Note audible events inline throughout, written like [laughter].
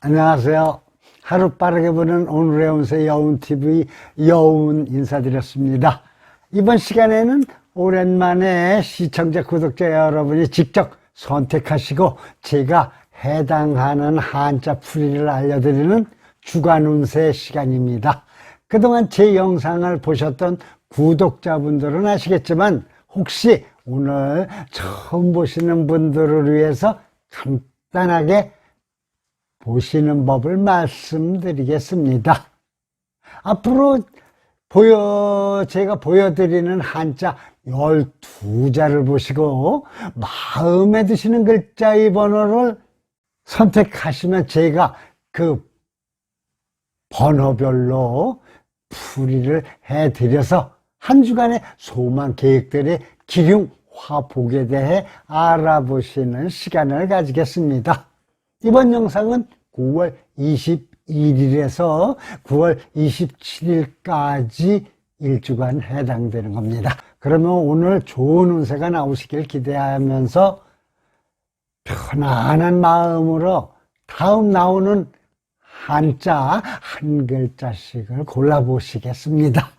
안녕하세요. 하루 빠르게 보는 오늘의 운세 여운TV 여운 인사드렸습니다. 이번 시간에는 오랜만에 시청자, 구독자 여러분이 직접 선택하시고 제가 해당하는 한자 풀이를 알려드리는 주간 운세 시간입니다. 그동안 제 영상을 보셨던 구독자분들은 아시겠지만 혹시 오늘 처음 보시는 분들을 위해서 간단하게 보시는 법을 말씀드리겠습니다. 앞으로 보여, 제가 보여드리는 한자 12자를 보시고 마음에 드시는 글자의 번호를 선택하시면 제가 그 번호별로 풀이를 해드려서 한 주간의 소망 계획들의 기륭 화복에 대해 알아보시는 시간을 가지겠습니다. 이번 영상은 9월 21일에서 9월 27일까지 일주간 해당되는 겁니다. 그러면 오늘 좋은 운세가 나오시길 기대하면서 편안한 마음으로 다음 나오는 한자 한 글자씩을 골라보시겠습니다.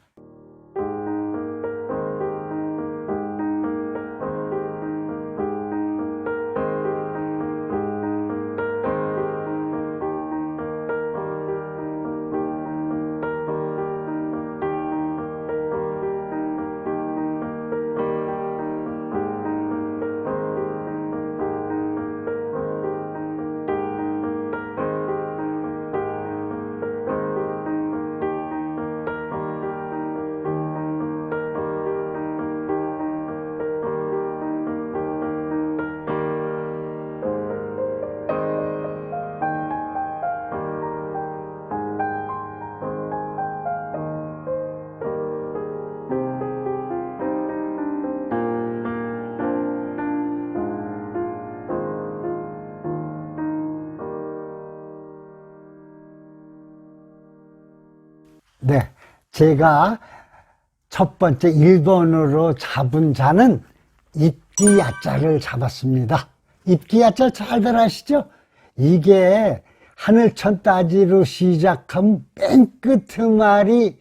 네. 제가 첫 번째 1번으로 잡은 자는 입기야자를 잡았습니다. 입기야자 잘들 아시죠? 이게 하늘천 따지로 시작한 맨 끝말이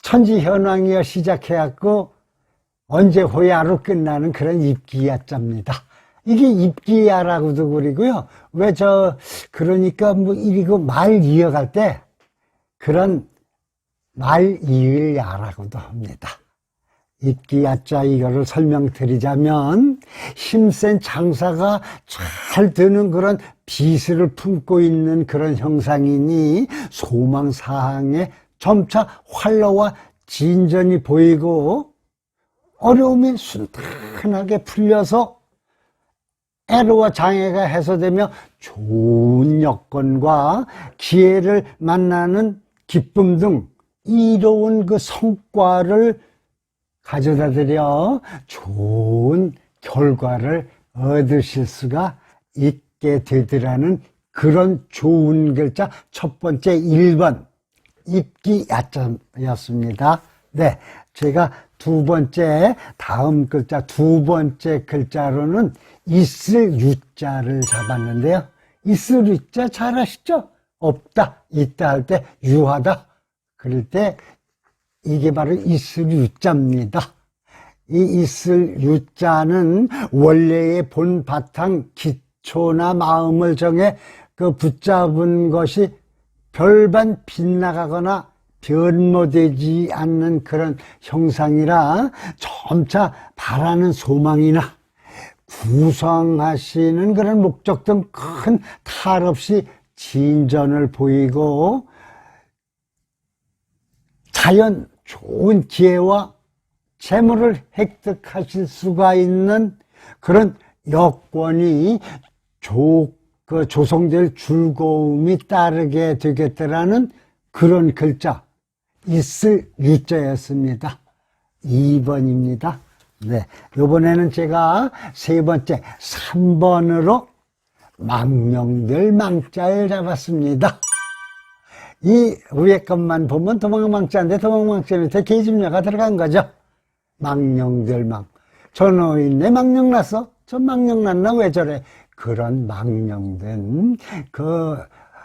천지현황이어 시작해갖고 언제 호야로 끝나는 그런 입기야자입니다. 이게 입기야라고도 그리고요. 왜 저, 그러니까 뭐 이리고 말 이어갈 때 그런 말 이을야라고도 합니다. 입기야자 이거를 설명드리자면 힘센 장사가 잘 드는 그런 비수를 품고 있는 그런 형상이니 소망사항에 점차 활로와 진전이 보이고 어려움이 순탄하게 풀려서 애로와 장애가 해소되며 좋은 여건과 기회를 만나는 기쁨 등 이로운 그 성과를 가져다 드려 좋은 결과를 얻으실 수가 있게 되더라는 그런 좋은 글자 첫 번째 1번 입기 야자였습니다. 네, 제가 두 번째 다음 글자 두 번째 글자로는 있을 유자를 잡았는데요. 있을 유자 잘 아시죠? 없다, 있다 할 때 유하다. 그럴 때 이게 바로 있을 유자입니다. 이 있을 유자는 원래의 본 바탕 기초나 마음을 정해 그 붙잡은 것이 별반 빗나가거나 변모되지 않는 그런 형상이라 점차 바라는 소망이나 구성하시는 그런 목적 등 큰 탈 없이 진전을 보이고 자연 좋은 기회와 재물을 획득하실 수가 있는 그런 여건이 조, 그 조성될 즐거움이 따르게 되겠더라는 그런 글자 있을 유자였습니다. 2번입니다. 네. 요번에는 제가 세 번째 3번으로 망명들 망자를 잡았습니다. 이 위에 것만 보면 도망망자인데 도망망자 밑에 계집녀가 들어간 거죠. 망령들망. 저 노인네 망령 났어? 저 망령 났나? 왜 저래? 그런 망령된 그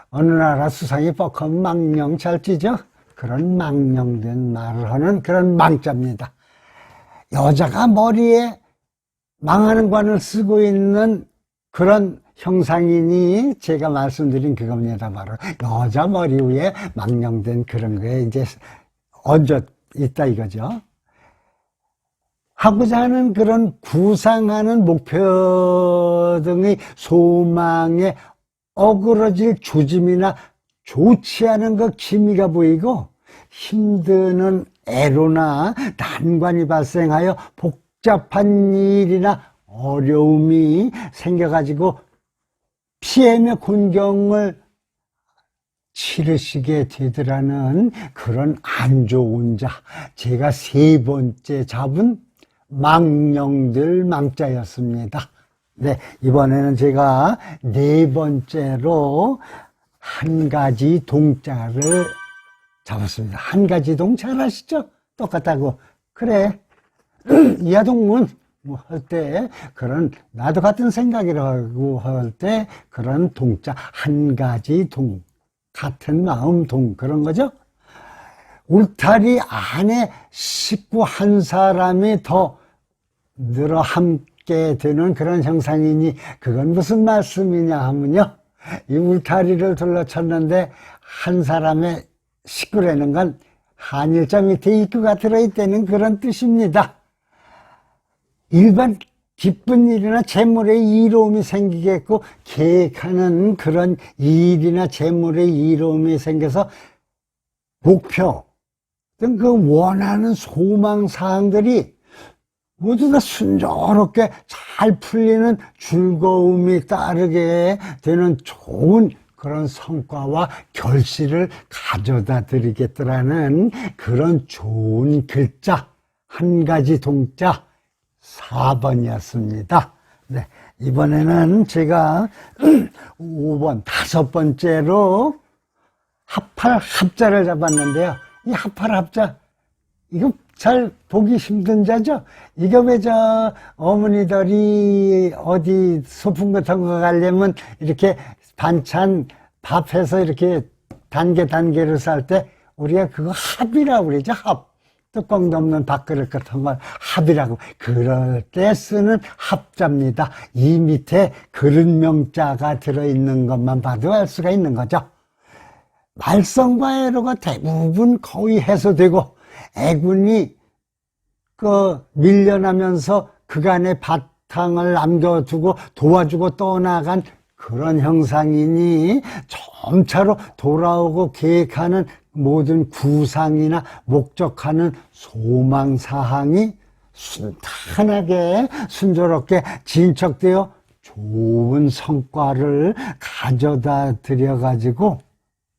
어느 나라 수상이 뻑하면 망령 잘 찌죠? 그런 망령된 말을 하는 그런 망자입니다. 여자가 머리에 망하는 관을 쓰고 있는 그런 형상이니 제가 말씀드린 그겁니다. 바로 여자 머리 위에 망령된 그런 거에 이제 얹어 있다 이거죠. 하고자 하는 그런 구상하는 목표 등의 소망에 어그러질 조짐이나 좋지 않은 그 기미가 보이고 힘드는 애로나 난관이 발생하여 복잡한 일이나 어려움이 생겨가지고 피해며 곤경을 치르시게 되더라는 그런 안 좋은 자. 제가 세 번째 잡은 망령들 망자였습니다. 네, 이번에는 제가 네 번째로 한 가지 동자를 잡았습니다. 한 가지 동잘 아시죠? 똑같다고. 그래. [clears throat] 이하동문 뭐 할때 그런 나도 같은 생각이라고 할 때 그런 동자 한 가지 동 같은 마음 동 그런 거죠. 울타리 안에 식구 한 사람이 더 늘어 함께 되는 그런 형상이니 그건 무슨 말씀이냐 하면요. 이 울타리를 둘러쳤는데 한 사람의 식구라는 건 한일자 밑에 입구가 들어있다는 그런 뜻입니다. 일반 기쁜 일이나 재물의 이로움이 생기겠고 계획하는 그런 일이나 재물의 이로움이 생겨서 목표 어떤 그 원하는 소망 사항들이 모두 다 순조롭게 잘 풀리는 즐거움이 따르게 되는 좋은 그런 성과와 결실을 가져다 드리겠더라는 그런 좋은 글자 한 가지 동자 4번이었습니다. 네, 이번에는 제가 [clears throat] 5번 다섯 번째로 합할 합자를 잡았는데요. 이 합할 합자 이거 잘 보기 힘든 자죠. 이거 왜 저 어머니들이 어디 소풍 같은 거 가려면 이렇게 반찬 밥해서 이렇게 단계 단계를 쌀때 우리가 그거 합이라고 그러죠. 합. 뚜껑 덮는 밥그릇 같은 걸 합이라고 그럴 때 쓰는 합자입니다. 이 밑에 그릇명자가 들어있는 것만 봐도 알 수가 있는 거죠. 말썽과 애로가 대부분 거의 해소되고 애군이 그 밀려나면서 그간의 바탕을 남겨두고 도와주고 떠나간 그런 형상이니 점차로 돌아오고 계획하는 모든 구상이나 목적하는 소망 사항이 순탄하게 순조롭게 진척되어 좋은 성과를 가져다 드려 가지고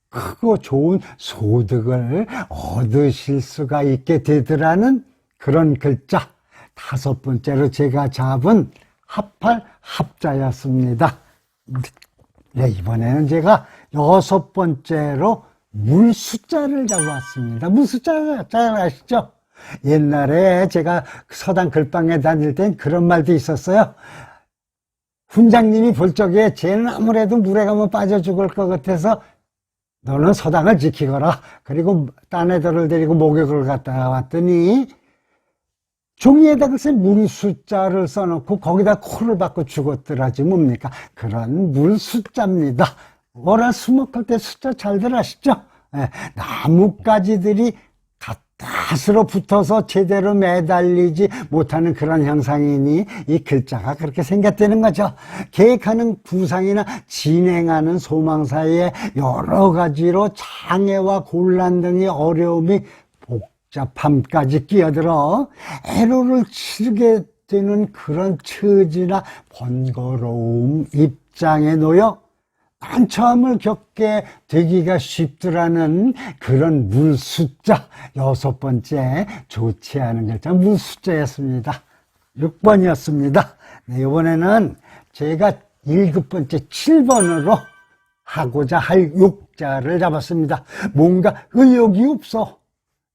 크고 좋은 소득을 얻으실 수가 있게 되더라는 그런 글자 다섯 번째로 제가 잡은 합할 합자였습니다. 네, 이번에는 제가 여섯 번째로 물 숫자를 잡았습니다. 물 숫자 잘 아시죠? 옛날에 제가 서당 글방에 다닐 땐 그런 말도 있었어요. 훈장님이 볼 적에 쟤는 아무래도 물에 가면 빠져 죽을 것 같아서 너는 서당을 지키거라. 그리고 딴 애들을 데리고 목욕을 갔다 왔더니 종이에다 글쎄 물 숫자를 써놓고 거기다 코를 박고 죽었더라지 뭡니까? 그런 물 숫자입니다. 월화 수목할 때 숫자 잘들 아시죠? 예, 나뭇가지들이 가스로 붙어서 제대로 매달리지 못하는 그런 형상이니 이 글자가 그렇게 생겼다는 거죠. 계획하는 구상이나 진행하는 소망 사이에 여러 가지로 장애와 곤란 등의 어려움이 복잡함까지 끼어들어 애로를 치르게 되는 그런 처지나 번거로움 입장에 놓여 한참을 겪게 되기가 쉽더라는 그런 물 숫자 여섯 번째 좋지 않은 글자 물 숫자였습니다. 6번이었습니다. 네, 이번에는 제가 일곱 번째 7번으로 하고자 할 욕자를 잡았습니다. 뭔가 의욕이 없어.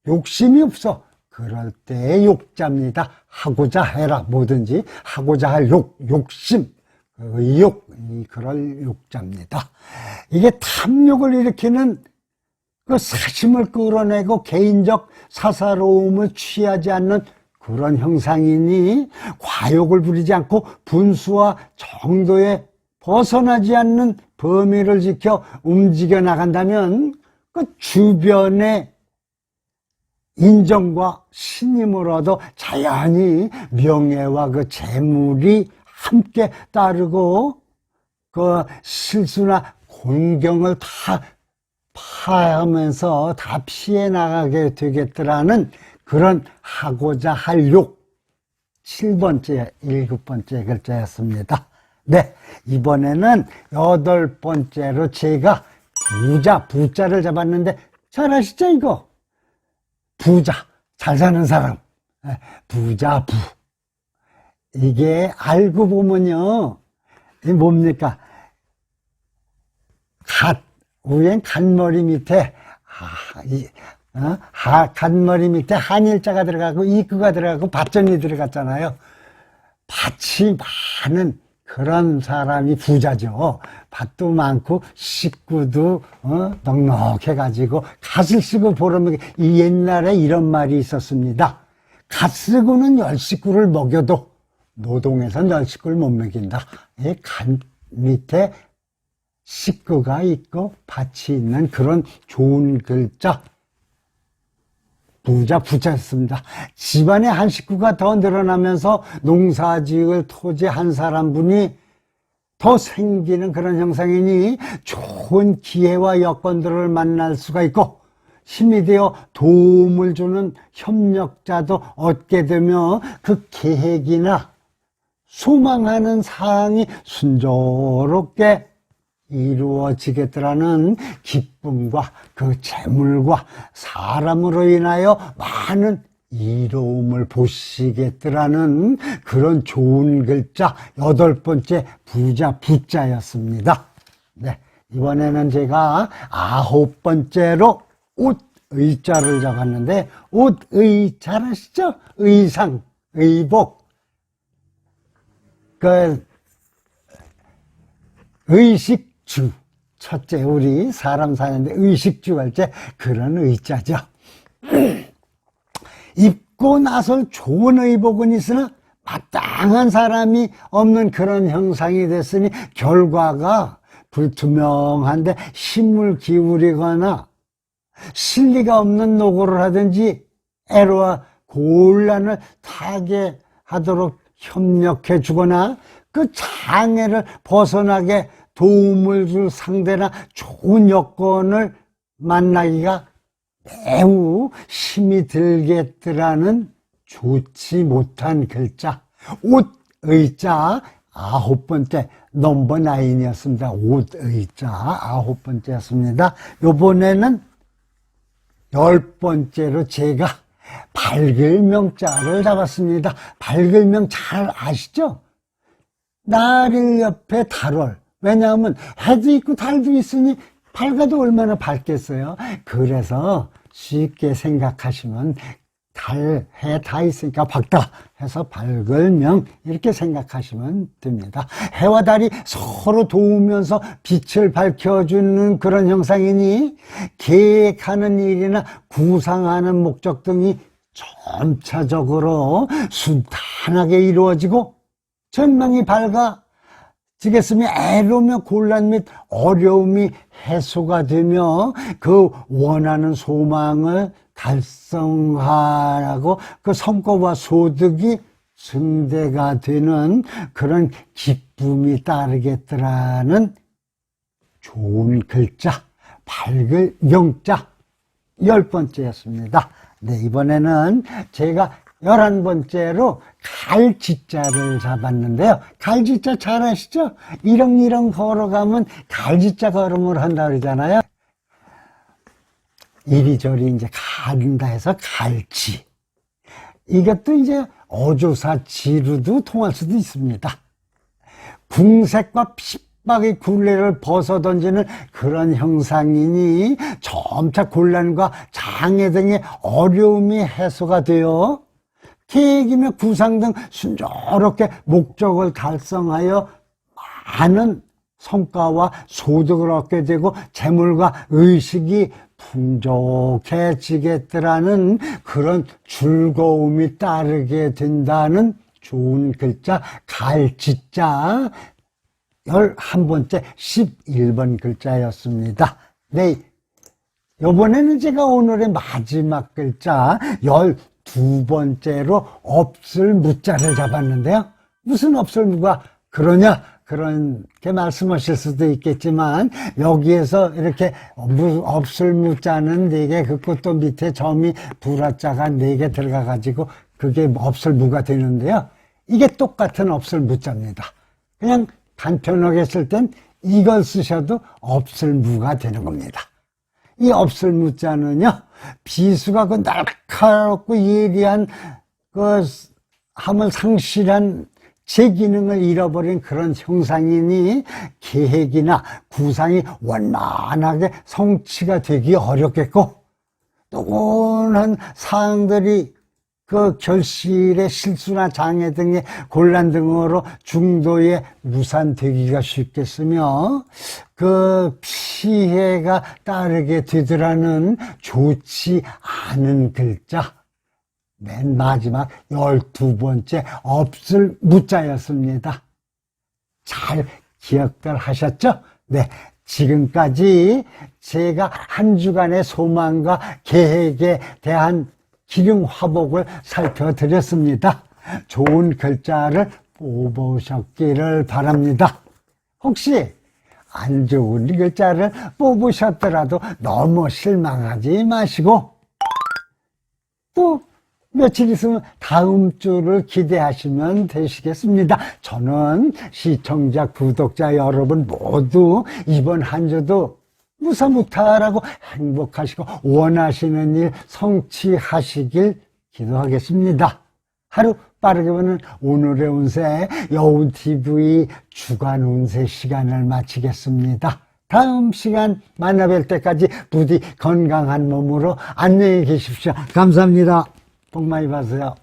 욕심이 없어. 그럴 때 욕자입니다. 하고자 해라. 뭐든지 하고자 할 욕, 욕심. 의욕, 이 그럴 욕자입니다. 이게 탐욕을 일으키는 그 사심을 끌어내고 개인적 사사로움을 취하지 않는 그런 형상이니 과욕을 부리지 않고 분수와 정도에 벗어나지 않는 범위를 지켜 움직여 나간다면 그 주변의 인정과 얻어 자연히 명예와 그 재물이 함께 따르고 그 실수나 공경을 다 파하면서 다 피해 나가게 되겠더라는 그런 하고자 할 욕. 7번째, 7번째 글자였습니다. 네, 이번에는 여덟 번째로 제가 부자, 부자를 잡았는데 잘 아시죠, 이거? 부자, 잘 사는 사람. 예, 부자, 부. 이게 알고 보면요, 이 뭡니까? 갓, 우엔 갓머리 밑에, 아, 이, 어? 하, 갓머리 밑에 한일자가 들어가고 이구가 들어가고 밭전이 들어갔잖아요. 밭이 많은 그런 사람이 부자죠. 밭도 많고 식구도 어, 넉넉해가지고 갓을 쓰고 보름에 이 옛날에 이런 말이 있었습니다. 갓 쓰고는 열 식구를 먹여도 노동에서 열 식구를 못 먹인다. 이갓 밑에 식구가 있고 밭이 있는 그런 좋은 글자 부자 부자였습니다. 집안에 한 식구가 더 늘어나면서 농사 지을 토지 한 사람분이 더 생기는 그런 형상이니 좋은 기회와 여건들을 만날 수가 있고 힘이 되어 도움을 주는 협력자도 얻게 되며 그 계획이나 소망하는 사항이 순조롭게 이루어지겠더라는 기쁨과 그 재물과 사람으로 인하여 많은 이로움을 보시겠더라는 그런 좋은 글자 여덟 번째 부자 부자였습니다. 네. 이번에는 제가 아홉 번째로 옷 의자를 잡았는데 옷의잘 아시죠? 의상, 의복. 그 의식주. 첫째, 우리 사람 사는데 의식주 할 때 그런 의자죠. [clears throat] 입고 나설 좋은 의복은 있으나 마땅한 사람이 없는 그런 형상이 됐으니 결과가 불투명한데 힘을 기울이거나 실리가 없는 노고를 하든지 애로와 곤란을 타게 하도록 협력해 주거나 그 장애를 벗어나게 도움을 줄 상대나 좋은 여건을 만나기가 매우 힘이 들겠더라는 좋지 못한 글자 옷 의자 아홉 번째 넘버 나인이었습니다. 옷 의자 아홉 번째였습니다. 요번에는 열 번째로 제가 밝을명자를 잡았습니다. 밝을명 잘 아시죠? 날일 옆에 달월. 왜냐하면 해도 있고 달도 있으니 밝아도 얼마나 밝겠어요. 그래서 쉽게 생각하시면 달, 해 다 있으니까 밝다 해서 밝을명 이렇게 생각하시면 됩니다. 해와 달이 서로 도우면서 빛을 밝혀주는 그런 형상이니 계획하는 일이나 구상하는 목적 등이 점차적으로 순탄하게 이루어지고 전망이 밝아 지겠으며 애로며 곤란 및 어려움이 해소가 되며 그 원하는 소망을 달성하라고 그 성과와 소득이 증대가 되는 그런 기쁨이 따르겠더라는 좋은 글자, 밝을 명자 열 번째였습니다. 네, 이번에는 제가 열한 번째로 갈지자를 잡았는데요. 갈지자 잘 아시죠? 이렁이렁 걸어가면 갈지자 걸음을 한다 그러잖아요. 이리저리 이제 가른다 해서 갈지. 이것도 이제 어조사 지루도 통할 수도 있습니다. 궁색과 핍박의 굴레를 벗어 던지는 그런 형상이니 점차 곤란과 장애 등의 어려움이 해소가 되어 계획이며 구상 등 순조롭게 목적을 달성하여 많은 성과와 소득을 얻게 되고 재물과 의식이 풍족해지겠더라는 그런 즐거움이 따르게 된다는 좋은 글자 갈지자 11번째 11번 글자였습니다. 네. 요번에는 제가 오늘의 마지막 글자 12번째로 없을 무자를 잡았는데요. 무슨 없을 무가 그러냐? 그렇게 말씀하실 수도 있겠지만 여기에서 이렇게 무- 없을 무자는 네개 긋고 또 밑에 점이 불화자가 네 개 들어가 가지고 그게 없을 무가 되는데요. 이게 똑같은 없을 무자입니다. 그냥 간편하게 쓸 땐 이걸 쓰셔도 없을 무가 되는 겁니다. 이 없을 무자는요, 비수가 그 날카롭고 예리한 그 함을 상실한 제 기능을 잃어버린 그런 형상이니 계획이나 구상이 원만하게 성취가 되기 어렵겠고 노곤한 사항들이 그 결실의 실수나 장애 등의 곤란 등으로 중도에 무산되기가 쉽겠으며 그 피해가 따르게 되더라는 좋지 않은 글자 맨 마지막 열두 번째 없을 무자였습니다. 잘 기억들 하셨죠? 네. 지금까지 제가 한 주간의 소망과 계획에 대한 기능 화복을 살펴드렸습니다. 좋은 글자를 뽑으셨기를 바랍니다. 혹시 안 좋은 글자를 뽑으셨더라도 너무 실망하지 마시고 또 며칠 있으면 다음 주를 기대하시면 되시겠습니다. 저는 시청자, 구독자 여러분 모두 이번 한 주도 무사무탈하고 행복하시고 원하시는 일 성취하시길 기도하겠습니다. 하루 빠르게 보는 오늘의 운세 여우TV 주간 운세 시간을 마치겠습니다. 다음 시간 만나뵐 때까지 부디 건강한 몸으로 안녕히 계십시오. 감사합니다. 복 많이 받으세요.